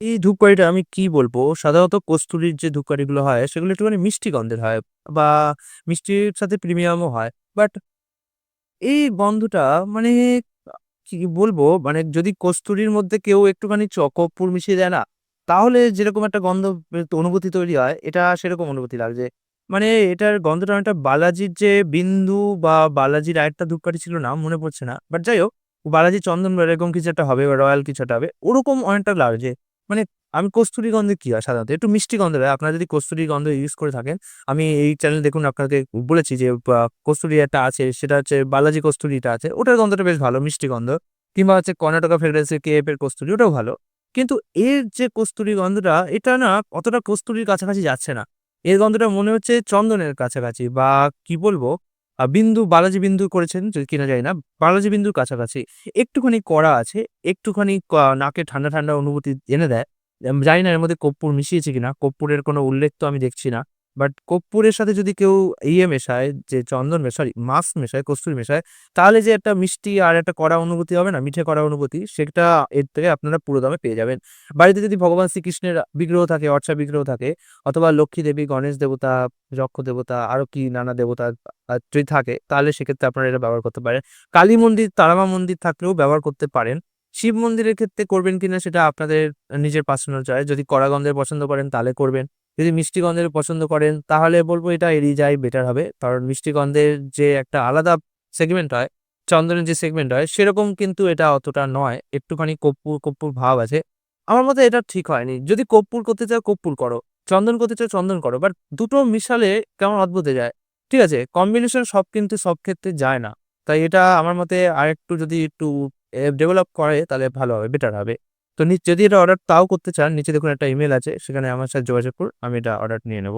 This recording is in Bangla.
এই ধূপকাঠিটা আমি কি বলব? সাধারণত কস্তুরীর যে ধূপকাঠিগুলো হয় সেগুলো একটুখানি মিষ্টি গন্ধের হয় বা মিষ্টির সাথে প্রিমিয়ামও হয়। বাট এই গন্ধটা মানে কি বলব? মানে যদি কস্তুরীর মধ্যে কেউ একটুখানি চকপুর মিশিয়ে দেয় না? তাহলে যেরকম একটা গন্ধ অনুভূতি তৈরি হয়, এটা সেরকম অনুভূতি লাগছে। মানে এটার গন্ধটা অনেকটা বালাজির যে বিন্দু বা বালাজির আরেকটা ধূপকাঠি ছিল না মনে পড়ছে না। বাট যাই হোক, বালাজি চন্দন এরকম কিছু একটা হবে বা রয়্যাল কিছু একটা হবে। ওরকম অনেকটা লাগছে। মানে আমি কস্তুরী গন্ধে কি হয় সাধারণত? একটু মিষ্টি গন্ধের হয়। আপনারা যদি কস্তুরী গন্ধ ইউজ করে থাকেন, আমি এই চ্যানেল দেখুন আপনাকে বলেছি যে কস্তুরী একটা আছে সেটা হচ্ছে বালাজি কস্তুরিটা আছে। ওটার গন্ধটা বেশ ভালো মিষ্টি গন্ধ। কিংবা হচ্ছে কর্ণাটকা ফ্রেগ্রেন্স এর কেএফ এর কস্তুরী ওটাও ভালো। কিন্তু এর যে কস্তুরী গন্ধটা এটা না অতটা কস্তুরির কাছাকাছি যাচ্ছে না। এর গন্ধটা মনে হচ্ছে চন্দনের কাছাকাছি বা কি বলব? বিন্দু বালাজি বিন্দু করেছেন যদি কিনা যায় না। বালাজি বিন্দুর কাছাকাছি। একটুখানি কড়া আছে, একটুখানি নাকে ঠান্ডা, ঠান্ডা অনুভূতি এনে দেয়। জানি না এর মধ্যে কর্পূর মিশিয়েছে কিনা? কর্পূরের কোনো উল্লেখ তো আমি দেখছি না। বাট কর্পূরের সাথে যদি কেউ ইয়ে মেশায় যে চন্দন মে সরি মাস্ক মেশায়, কস্তুরী মেশায়, তাহলে যে একটা মিষ্টি আর একটা কড়া অনুভূতি হবে না? মিঠে কড়া অনুভূতি সেটা এর থেকে আপনারা পুরো দামে পেয়ে যাবেন। বাড়িতে যদি ভগবান শ্রীকৃষ্ণের বিগ্রহ থাকে, অর্চা বিগ্রহ থাকে অথবা লক্ষ্মী দেবী, গণেশ দেবতা, যক্ষ দেবতা আরও কি নানা দেবতা যদি থাকে তাহলে সেক্ষেত্রে আপনারা এটা ব্যবহার করতে পারেন। কালী মন্দির, তারামা মন্দির থাকলেও ব্যবহার করতে পারেন। শিব মন্দিরের ক্ষেত্রে করবেন কিনা সেটা আপনাদের নিজের পার্সোনাল চয়েস। যদি কড়া গন্ধের পছন্দ করেন তাহলে করবেন। যদি মিষ্টি গন্ধের পছন্দ করেন তাহলে বলব এটা এড়িয়ে যাওয়াই বেটার হবে। কারণ মিষ্টি গন্ধের যে একটা আলাদা সেগমেন্ট হয়, চন্দনের যে সেগমেন্ট হয় সেরকম কিন্তু এটা অতটা নয়। একটুখানি কর্পূর, কর্পূর ভাব আছে। আমার মতে এটা ঠিক হয়নি। যদি কর্পূর করতে চাও কর্পূর করো। চন্দন করতে চাও চন্দন করো। বাট দুটো মিশালে কেমন অদ্ভুত যায়। ঠিক আছে? কম্বিনেশন সব কিন্তু সব ক্ষেত্রে যায় না। তাই এটা আমার মতে আরেকটু যদি একটু ডেভেলপ করে তাহলে ভালো হবে, বেটার হবে। তো যদি এটা অর্ডার তাও করতে চান, নিচে দেখুন একটা ইমেল আছে। সেখানে আমার সাথে যোগাযোগ করুন। আমি এটা অর্ডার নিয়ে নেব।